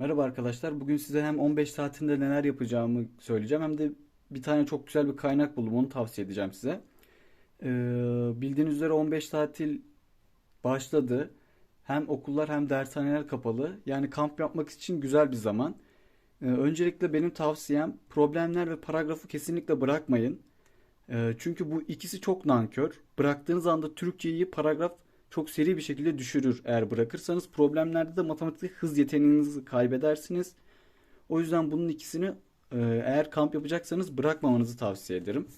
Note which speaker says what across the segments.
Speaker 1: Merhaba arkadaşlar. Bugün size hem 15 saatinde neler yapacağımı söyleyeceğim hem de bir tane çok güzel bir kaynak buldum. Onu tavsiye edeceğim size. Ee, bildiğiniz üzere 15 tatil başladı. Hem okullar hem dershaneler kapalı. Yani kamp yapmak için güzel bir zaman. Ee, öncelikle benim tavsiyem problemler ve paragrafı kesinlikle bırakmayın. Ee, çünkü bu ikisi çok nankör. Bıraktığınız anda Türkçeyi paragraf çok seri bir şekilde düşürür. Eğer bırakırsanız problemlerde de matematik hız yeteneğinizi kaybedersiniz. O yüzden bunun ikisini e, eğer kamp yapacaksanız bırakmamanızı tavsiye ederim.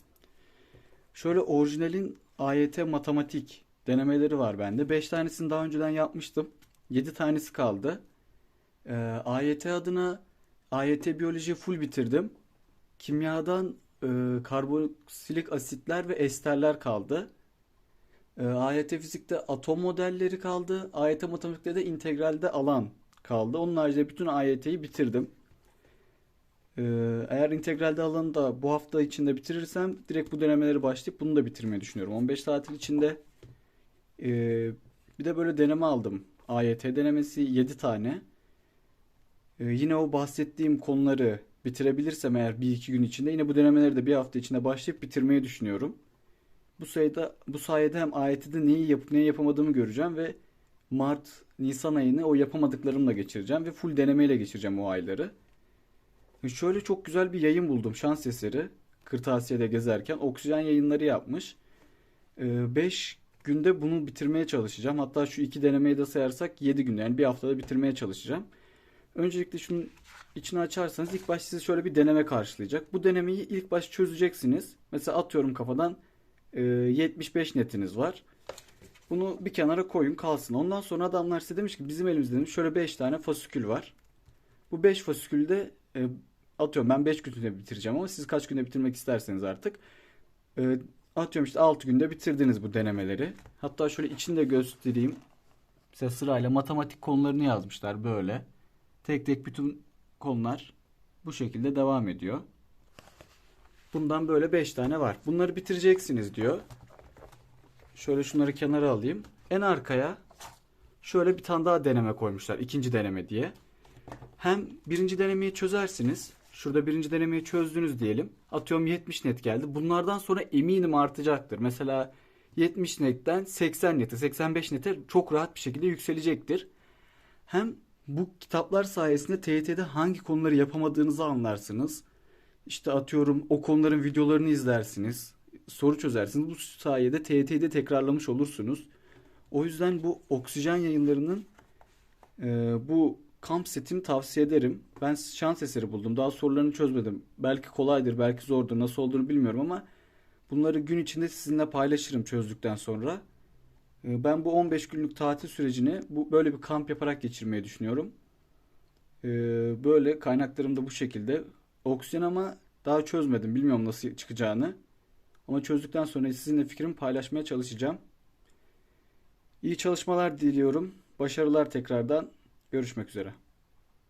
Speaker 1: Şöyle orijinalin AYT matematik denemeleri var bende. 5 tanesini daha önceden yapmıştım. 7 tanesi kaldı. Ee, AYT adına AYT biyoloji full bitirdim. Kimyadan e, karboksilik asitler ve esterler kaldı. Ee, AYT fizikte atom modelleri kaldı. AYT matematikte de integralde alan kaldı. Onun haricinde bütün AYT'yi bitirdim. Ee, eğer integralde alanı da bu hafta içinde bitirirsem direkt bu denemeleri başlayıp bunu da bitirmeyi düşünüyorum. 15 tatil içinde e, bir de böyle deneme aldım. AYT denemesi 7 tane. Ee, yine o bahsettiğim konuları bitirebilirsem eğer bir iki gün içinde yine bu denemeleri de bir hafta içinde başlayıp bitirmeyi düşünüyorum. Bu sayede bu sayede hem AYT'de neyi yapıp neyi yapamadığımı göreceğim ve Mart, Nisan ayını o yapamadıklarımla geçireceğim ve full denemeyle geçireceğim o ayları. Şöyle çok güzel bir yayın buldum şans eseri. Kırtasiye'de gezerken oksijen yayınları yapmış. 5 günde bunu bitirmeye çalışacağım. Hatta şu iki denemeyi de sayarsak 7 günde yani bir haftada bitirmeye çalışacağım. Öncelikle şunun içini açarsanız ilk baş sizi şöyle bir deneme karşılayacak. Bu denemeyi ilk baş çözeceksiniz. Mesela atıyorum kafadan 75 netiniz var. Bunu bir kenara koyun kalsın. Ondan sonra adamlar size demiş ki bizim elimizde demiş şöyle 5 tane fasikül var. Bu 5 fasikülde e, atıyorum ben 5 günde bitireceğim ama siz kaç günde bitirmek isterseniz artık. E, atıyorum işte 6 günde bitirdiniz bu denemeleri. Hatta şöyle içini de göstereyim. Mesela sırayla matematik konularını yazmışlar böyle. Tek tek bütün konular bu şekilde devam ediyor. Bundan böyle 5 tane var. Bunları bitireceksiniz diyor. Şöyle şunları kenara alayım. En arkaya şöyle bir tane daha deneme koymuşlar. ikinci deneme diye. Hem birinci denemeyi çözersiniz. Şurada birinci denemeyi çözdünüz diyelim. Atıyorum 70 net geldi. Bunlardan sonra eminim artacaktır. Mesela 70 netten 80 nete, 85 nete çok rahat bir şekilde yükselecektir. Hem bu kitaplar sayesinde TYT'de hangi konuları yapamadığınızı anlarsınız. İşte atıyorum o konuların videolarını izlersiniz. Soru çözersiniz. Bu sayede TYT'yi de tekrarlamış olursunuz. O yüzden bu oksijen yayınlarının e, bu kamp setini tavsiye ederim. Ben şans eseri buldum. Daha sorularını çözmedim. Belki kolaydır, belki zordur. Nasıl olduğunu bilmiyorum ama bunları gün içinde sizinle paylaşırım çözdükten sonra. E, Ben bu 15 günlük tatil sürecini bu böyle bir kamp yaparak geçirmeyi düşünüyorum. E, Böyle kaynaklarım da bu şekilde. Oksijen ama daha çözmedim. Bilmiyorum nasıl çıkacağını. Ama çözdükten sonra sizinle fikrimi paylaşmaya çalışacağım. İyi çalışmalar diliyorum. Başarılar tekrardan. Görüşmek üzere.